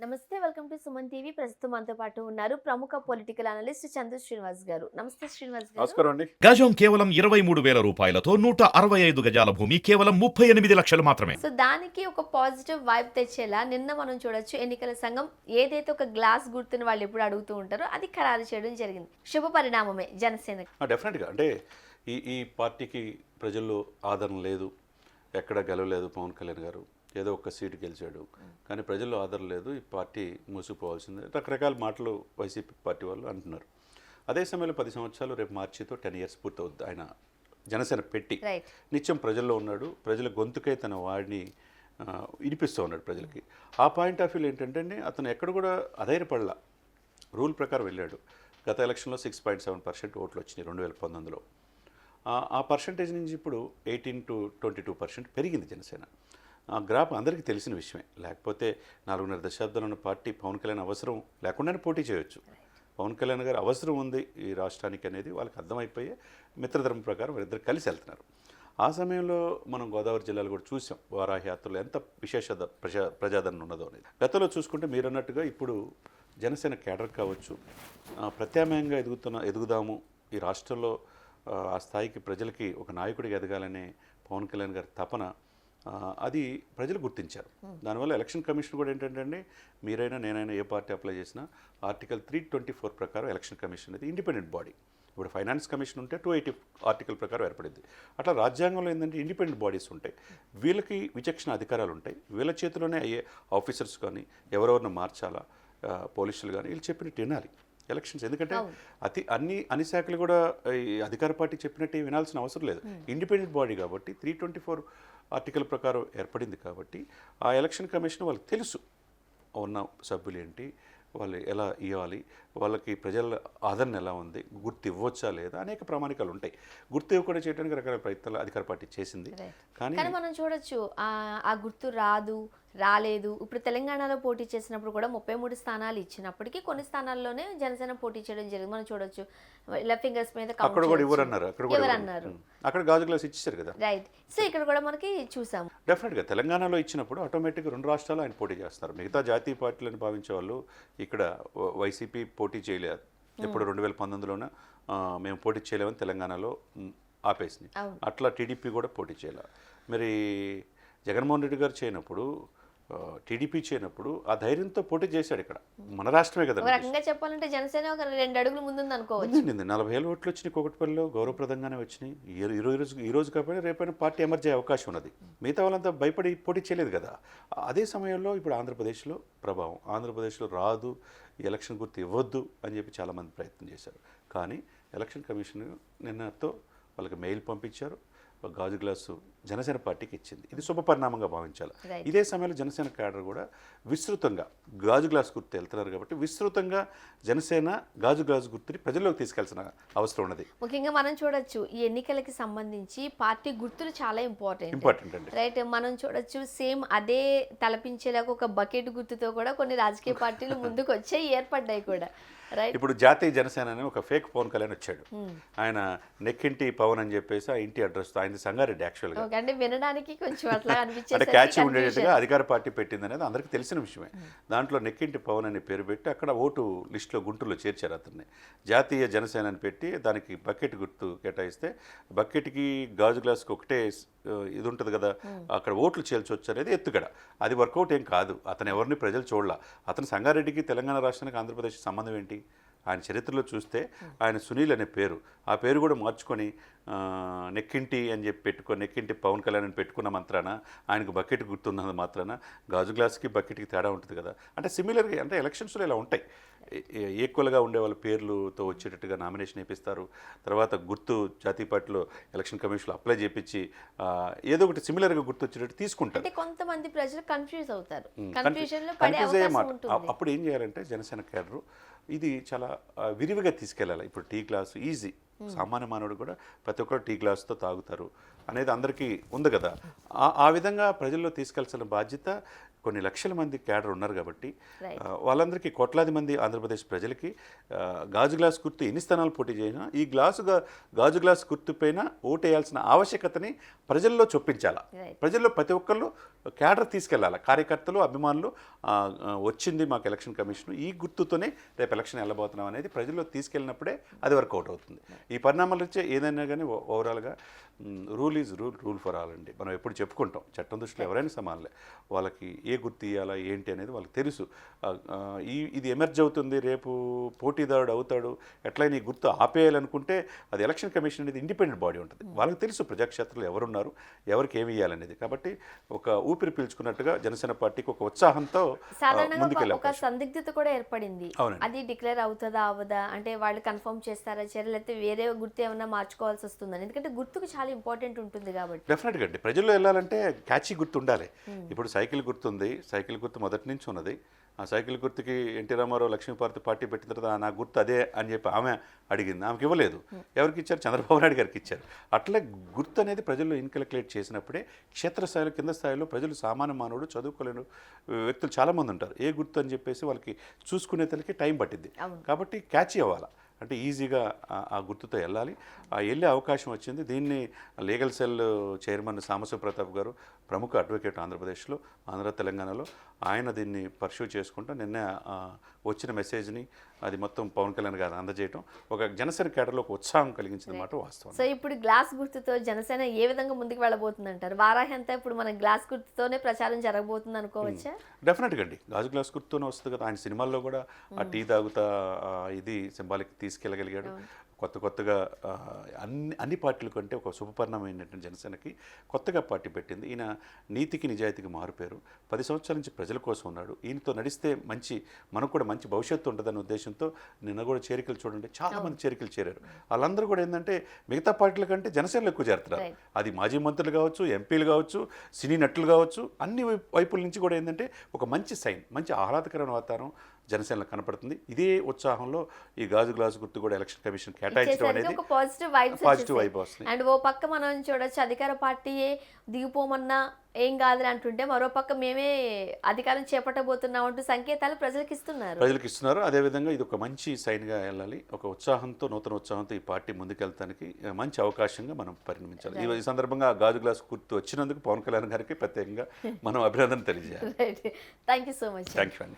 నమస్తే welcome to Suman TV. ప్రస్తుతం మనతో పాటు ఉన్నారు ప్రముఖ పొలిటికల్ అనలిస్ట్ చందు శ్రీనివాస్ గారు. నమస్తే శ్రీనివాస్ గారు. గజం కేవలం ఇరవై మూడు వేల రూపాయలతో నూట అరవై ఐదు గజాల భూమి కేవలం ముప్పై ఎనిమిది లక్షలు మాత్రమే. సో దానికి ఒక పాజిటివ్ వైబ్ తెచ్చేలా నిన్న మనం చూడొచ్చు ఎన్నికల సంఘం ఏదైతే ఒక గ్లాస్ గుర్తుని వాళ్ళు ఎప్పుడు అడుగుతూ ఉంటారో అది ఖరారు చేయడం జరిగింది. శుభ పరిణామమే జనసేన. డెఫినెట్గా అంటే ఈ ఈ పార్టీకి ప్రజల్లో ఆదరణ లేదు ఎక్కడ గెలవలేదు పవన్ కళ్యాణ్ గారు. ఏదో ఒక్క సీటు గెలిచాడు. కానీ ప్రజల్లో ఆదరణ లేదు. ఈ పార్టీ మూసుకుపోవాల్సిందే. రకరకాల మాటలు వైసీపీ పార్టీ వాళ్ళు అంటున్నారు. అదే సమయంలో పది సంవత్సరాలు రేపు మార్చితో టెన్ ఇయర్స్ పూర్తవుద్ది. ఆయన జనసేన పెట్టి నిత్యం ప్రజల్లో ఉన్నాడు. ప్రజల గొంతుకై తన వాడిని వినిపిస్తూ ఉన్నాడు ప్రజలకి. ఆ పాయింట్ ఆఫ్ వ్యూలో ఏంటంటే అతను ఎక్కడ కూడా అధైర్యపడలా. రూల్ ప్రకారం వెళ్ళాడు. గత ఎలక్షన్లో సిక్స్ పాయింట్ సెవెన్ పర్సెంట్ ఓట్లు వచ్చినాయి రెండు వేల పంతొమ్మిదిలో. ఆ పర్సంటేజ్ నుంచి ఇప్పుడు eighteen to twenty two percent పెరిగింది జనసేన. ఆ గ్రాఫ్ అందరికీ తెలిసిన విషయమే. లేకపోతే నాలుగున్నర దశాబ్దాలు ఉన్న పార్టీ పవన్ కళ్యాణ్ అవసరం లేకుండానే పోటీ చేయొచ్చు. పవన్ కళ్యాణ్ గారు అవసరం ఉంది ఈ రాష్ట్రానికి అనేది వాళ్ళకి అర్థమైపోయే మిత్రధర్మం ప్రకారం వారిద్దరు కలిసి వెళ్తున్నారు. ఆ సమయంలో మనం గోదావరి జిల్లాలో కూడా చూసాం. వారాహయాత్రలు ఎంత విశేష ప్రజా ప్రజాదరణ ఉన్నదో అనేది. గతంలో చూసుకుంటే మీరు అన్నట్టుగా ఇప్పుడు జనసేన కేడర్ కావచ్చు ప్రత్యామ్నాయంగా ఎదుగుతున్న ఎదుగుదాము ఈ రాష్ట్రంలో ఆ, స్థాయికి ప్రజలకి ఒక నాయకుడిగా ఎదగాలనే పవన్ కళ్యాణ్ గారి తపన అది ప్రజలు గుర్తించారు. దానివల్ల ఎలక్షన్ కమిషన్ కూడా ఏంటంటే అండి మీరైనా నేనైనా ఏ పార్టీ అప్లై చేసినా ఆర్టికల్ త్రీ ట్వంటీ ఫోర్ ప్రకారం ఎలక్షన్ కమిషన్ అనేది ఇండిపెండెంట్ బాడీ. ఇప్పుడు ఫైనాన్స్ కమిషన్ ఉంటే టూ ఎయిటీ ఆర్టికల్ ప్రకారం ఏర్పడింది. అట్లా రాజ్యాంగంలో ఏంటంటే ఇండిపెండెంట్ బాడీస్ ఉంటాయి. వీళ్ళకి విచక్షణ అధికారాలు ఉంటాయి. వీళ్ళ చేతిలోనే అయ్యే ఆఫీసర్స్ కానీ ఎవరెవరిని మార్చాలా పోలీసులు కానీ వీళ్ళు చెప్పినట్టు వినాలి. ఎలక్షన్స్ ఎందుకంటే అతి అన్ని అన్ని శాఖలు కూడా ఈ అధికార పార్టీ చెప్పినట్టు వినాల్సిన అవసరం లేదు. ఇండిపెండెంట్ బాడీ కాబట్టి త్రీ ట్వంటీ ఫోర్ ఆర్టికల్ ప్రకారం ఏర్పడింది కాబట్టి ఆ ఎలక్షన్ కమిషన్ వాళ్ళకి తెలుసు. ఉన్న సభ్యులు ఏంటి వాళ్ళు ఎలా ఇవ్వాలి వాళ్ళకి ప్రజల ఆదరణ ఎలా ఉంది గుర్తు ఇవ్వచ్చా లేదా అనేక ప్రామాణికాలు ఉంటాయి. గుర్తు ఇవ్వకుండా చేయడానికి రకరకాల ప్రయత్నాలు అధికార పార్టీ చేసింది. కానీ మనం చూడొచ్చు ఆ గుర్తు రాదు రాలేదు. ఇప్పుడు తెలంగాణలో పోటీ చేసినప్పుడు కూడా ముప్పై మూడు స్థానాలు ఇచ్చినప్పటికీ కొన్ని స్థానాల్లోనే జనసేన పోటీ చేయడం జరిగింది. మనం చూడొచ్చు. ఇలా ఫింగర్స్ మీద అక్కడ కూడా అన్నారు అక్కడ కూడా ఎవరు ఇవ్వరు. అన్నారు ఉం. అక్కడ గాజు గ్లాస్ కదా? రైట్ సో ఇక్కడ కూడా మనకి చూసాము. డెఫినెట్గా తెలంగాణలో ఇచ్చినప్పుడు ఆటోమేటిక్గా రెండు రాష్ట్రాలు ఆయన పోటీ చేస్తారు. మిగతా జాతీయ పార్టీలను భావించే వాళ్ళు ఇక్కడ వైసీపీ పోటీ చేయలేదు ఎప్పుడు రెండు వేల పంతొమ్మిదిలోనే మేము పోటీ చేయలేమని తెలంగాణలో ఆపేసింది. అట్లా టీడీపీ కూడా పోటీ చేయలే. మరి జగన్మోహన్ రెడ్డి గారు చేయనప్పుడు టీడీపీ చేయనప్పుడు ఆ ధైర్యంతో పోటీ చేశాడు ఇక్కడ. మన రాష్ట్రమే కదా రకంగా చెప్పాలంటే జనసేన ఒక రెండు అడుగులు ముందుంది అనుకోవచ్చు. నలభై వేల ఓట్లు వచ్చినాయి కోకటిపల్లిలో గౌరవప్రదంగానే వచ్చినాయి. ఈ రోజు ఈ రోజు కాకపోయినా రేపైనా పార్టీ ఎమర్జ్ అవకాశం ఉన్నది. మిగతా వాళ్ళంతా భయపడి పోటీ చేయలేదు కదా. అదే సమయంలో ఇప్పుడు ఆంధ్రప్రదేశ్లో ప్రభావం ఆంధ్రప్రదేశ్లో రాదు ఎలక్షన్ గుర్తు ఇవ్వద్దు అని చెప్పి చాలామంది ప్రయత్నం చేశారు. కానీ ఎలక్షన్ కమిషన్ నిన్నతో వాళ్ళకి మెయిల్ పంపించారు. గాజు గ్లాసు జనసేన పార్టీకి ఇచ్చింది. ఇది శుభ పరిణామంగా భావించాలి. ఇదే సమయంలో జనసేన క్యాడర్ కూడా విస్తృతంగా గాజు గ్లాస్ గుర్తు వెళ్తున్నారు కాబట్టి విస్తృతంగా జనసేన గాజు గ్లాసు గుర్తుని ప్రజల్లోకి తీసుకెళ్సిన అవసరం ఉన్నది. ముఖ్యంగా మనం చూడొచ్చు ఈ ఎన్నికలకి సంబంధించి పార్టీ గుర్తులు చాలా ఇంపార్టెంట్ ఇంపార్టెంట్ అండి. రైట్ మనం చూడొచ్చు సేమ్ అదే తలపించేలాగా ఒక బకెట్ గుర్తుతో కూడా కొన్ని రాజకీయ పార్టీలు ముందుకు వచ్చాయి ఏర్పడ్డాయి కూడా. రైట్ ఇప్పుడు జాతీయ జనసేన అని ఒక ఫేక్ పవన్ కళ్యాణ్ వచ్చాడు. ఆయన నెక్కింటి పవన్ అని చెప్పేసి ఆ ఇంటి అడ్రస్ ఆయన సంగారెడ్డి యాక్చువల్గా అంటే వినడానికి కొంచెం అట్లా అంటే క్యాచ్ ఉండేటట్టుగా అనిపించేది అధికార పార్టీ పెట్టింది అనేది అందరికీ తెలిసిన విషయమే. దాంట్లో నెక్కింటి పవన్ అనే పేరు పెట్టి అక్కడ ఓటు లిస్టులో గుంటూరులో చేర్చారు అతన్ని. జాతీయ జనసేన అని పెట్టి దానికి బకెట్ గుర్తు కేటాయిస్తే బకెట్కి గాజు గ్లాస్కి ఒకటే ఇది ఉంటుంది కదా అక్కడ ఓట్లు చేల్చొచ్చు అనేది ఎత్తుగడ. అది వర్కౌట్ ఏం కాదు. అతను ఎవరిని ప్రజలు చూడలా. అతను సంగారెడ్డికి తెలంగాణ రాష్ట్రానికి ఆంధ్రప్రదేశ్ సంబంధం ఏంటి? ఆయన చరిత్రలో చూస్తే ఆయన సునీల్ అనే పేరు. ఆ పేరు కూడా మార్చుకొని నెక్కింటి అని చెప్పి పెట్టుకొని నెక్కింటి పవన్ కళ్యాణ్ అని పెట్టుకున్న మాత్రాన ఆయనకు బకెట్ గుర్తున్నది మాత్రాన గాజు గ్లాస్కి బకెట్కి తేడా ఉంటుంది కదా. అంటే సిమిలర్గా అంటే ఎలక్షన్స్లో ఇలా ఉంటాయి. ఈక్వల్గా ఉండే వాళ్ళ పేర్లతో వచ్చేటట్టుగా నామినేషన్ వేపిస్తారు. తర్వాత గుర్తు జాతీయ పార్టీలో ఎలక్షన్ కమిషన్లో అప్లై చేపించి ఏదో ఒకటి సిమిలర్గా గుర్తు వచ్చేటట్టు తీసుకుంటారు. కొంతమంది ప్రజలు కన్ఫ్యూజ్ అవుతారు. కన్ఫ్యూజ్ అయ్యే మాట. అప్పుడు ఏం చేయాలంటే జనసేన కేడరు ఇది చాలా విరివిగా తీసుకెళ్ళాలి. ఇప్పుడు టీ గ్లాస్ ఈజీ. సామాన్య మానవుడు కూడా ప్రతి ఒక్కరు టీ గ్లాస్తో తాగుతారు అనేది అందరికీ ఉంది కదా. ఆ- ఆ విధంగా ప్రజల్లో తీసుకెళ్ళాల్సిన బాధ్యత కొన్ని లక్షల మంది క్యాడర్ ఉన్నారు కాబట్టి వాళ్ళందరికీ కోట్లాది మంది ఆంధ్రప్రదేశ్ ప్రజలకి గాజు గ్లాస్ గుర్తు ఎన్ని స్థానాలు పోటీ చేసినా ఈ గ్లాసు గా- గాజు గ్లాస్ గుర్తు పైన ఓటేయాల్సిన ఆవశ్యకతని ప్రజల్లో చొప్పించాలా. ప్రజల్లో ప్రతి ఒక్కళ్ళు క్యాడర్ తీసుకెళ్ళాలి? కార్యకర్తలు అభిమానులు వచ్చింది మాకు ఎలక్షన్ కమిషన్ ఈ గుర్తుతోనే రేపు ఎలక్షన్ వెళ్ళబోతున్నాం అనేది ప్రజల్లో తీసుకెళ్ళినప్పుడే అది వర్కౌట్ అవుతుంది. ఈ పరిణామాలు వచ్చే ఏదైనా కానీ ఓవరాల్గా rule is rule rule for all అండి. మనం ఎప్పుడు చెప్పుకుంటాం చట్టం దృష్టిలో ఎవరైనా సమానలే. వాళ్ళకి ఏ గుర్తు ఇవ్వాలా ఏంటి అనేది వాళ్ళకి తెలుసు. ఈ ఇది ఎమర్జ్ అవుతుంది రేపు పోటీదారుడు అవుతాడు ఎట్లయినా ఈ గుర్తు ఆపేయాలనుకుంటే అది ఎలక్షన్ కమిషన్ అనేది ఇండిపెండెంట్ బాడీ ఉంటుంది. వాళ్ళకి తెలుసు ప్రజాక్షేత్రంలో ఎవరున్నారు ఎవరికి ఏమి ఇవ్వాలనేది కాబట్టి ఒక ఊపిరి పీల్చుకున్నట్టుగా జనసేన పార్టీకి ఒక ఉత్సాహంతో ఒక. సందిగ్ధత కూడా ఏర్పడింది. అది డిక్లేర్ అవుతుందా అవదా? అంటే వాళ్ళు కన్ఫర్మ్ చేస్తారా చర్యలు వేరే గుర్తు ఏమైనా మార్చుకోవాల్సి వస్తుందని. ఎందుకంటే గుర్తుకు చాలా ఇంపార్టెంట్ ఉంటుంది కాబట్టి. డెఫినెట్గా అండి. ప్రజల్లో వెళ్ళాలంటే క్యాచీ గుర్తు ఉండాలి ఇప్పుడు సైకిల్ గుర్తు ఉంది సైకిల్ గుర్తు మొదటి నుంచి ఉన్నది. ఆ సైకిల్ గుర్తుకి ఎన్టీ రామారావు లక్ష్మీపార్తి పార్టీ పెట్టిన తర్వాత "ఆ, నా గుర్తు అదే అని చెప్పి ఆమె అడిగింది. ఆమెకి ఇవ్వలేదు. ఎవరికి ఇచ్చారు? చంద్రబాబు నాయుడు గారికి ఇచ్చారు. అట్లే గుర్తు అనేది ప్రజల్లో ఇన్కలక్యులేట్ చేసినప్పుడే క్షేత్రస్థాయిలో కింద స్థాయిలో ప్రజలు సామాన్య మానవుడు చదువుకోలేని వ్యక్తులు చాలామంది ఉంటారు. ఏ గుర్తు అని చెప్పేసి వాళ్ళకి చూసుకునే తలకి టైం పట్టింది. కాబట్టి క్యాచీ అవ్వాలి? అంటే ఈజీగా ఆ- ఆ గుర్తుతో వెళ్ళాలి. ఆ వెళ్ళే అవకాశం వచ్చింది. దీన్ని లీగల్ సెల్ చైర్మన్ సామసు ప్రతాప్ గారు ప్రముఖ అడ్వకేట్ ఆంధ్రప్రదేశ్లో ఆంధ్ర తెలంగాణలో. ఆయన దీన్ని పర్ష్యూ చేసుకుంటూ నిన్న వచ్చిన మెసేజ్ని అది మొత్తం పవన్ కళ్యాణ్ గారు అందజేయటం ఒక జనసేన కేడర్లో ఒక ఉత్సాహం కలిగించింది మాట వాస్తవం. సో ఇప్పుడు గ్లాస్ గుర్తుతో జనసేన ఏ విధంగా ముందుకు వెళ్ళబోతుంది అంటారు వారాహి అంతా ఇప్పుడు మన గ్లాస్ గుర్తుతోనే ప్రచారం జరగబోతుంది అనుకోవచ్చా? డెఫినెట్గా అండి. గాజు గ్లాస్ గుర్తునే వస్తుంది కదా. ఆయన సినిమాల్లో కూడా ఆ టీ తాగుతా ఇది సింబాలిక్ తీసుకెళ్ళగలిగాడు. కొత్త కొత్తగా అన్ని అన్ని పార్టీల కంటే ఒక శుభపరిణమైనటువంటి జనసేనకి కొత్తగా పార్టీ పెట్టింది. ఈయన నీతికి నిజాయితీకి మారుపేరు పది సంవత్సరాల నుంచి ప్రజల కోసం ఉన్నాడు. ఈయనతో నడిస్తే మంచి మనకు కూడా మంచి భవిష్యత్తు ఉంటుందన్న ఉద్దేశంతో నిన్న కూడా చేరికలు చూడండి చాలా మంది చేరికలు చేరారు. వాళ్ళందరూ కూడా ఏంటంటే మిగతా పార్టీల కంటే జనసేనలో ఎక్కువ చేరుతున్నారు. అది మాజీ మంత్రులు కావచ్చు ఎంపీలు కావచ్చు సినీ నటులు కావచ్చు అన్ని వైపు- వైపుల నుంచి కూడా ఏంటంటే ఒక మంచి సైన్ మంచి ఆహ్లాదకరమైన వాతావరణం జనసేనలో కనపడుతుంది. ఇదే ఉత్సాహంలో ఈ గాజు గ్లాసు గుర్తు కూడా ఎలక్షన్ కమిషన్ కేటాయించడం అనేది ఒక పాజిటివ్ వైబ్ వస్తుంది. అండ్ ఓ పక్క మనం చూడొచ్చు అధికార పార్టీయే దిగిపోమన్నా ఏం కాదులే అంటుంటే మరో పక్క మేమే అధికారం చేపట్టబోతున్నాం అంటూ సంకేతాలు ప్రజలకు ఇస్తున్నారు. ప్రజలకు ఇస్తున్నారు. అదేవిధంగా ఇది ఒక మంచి సైన్గా వెళ్ళాలి. ఒక ఉత్సాహంతో నూతన ఉత్సాహంతో ఈ పార్టీ ముందుకెళ్తానికి మంచి అవకాశంగా మనం పరిణమించాలి. ఈ- సందర్భంగా గాజు గ్లాస్ గుర్తు వచ్చినందుకు పవన్ కళ్యాణ్ గారికి ప్రత్యేకంగా మనం అభినందన తెలియజేయాలి. Thank you so much thank you అండి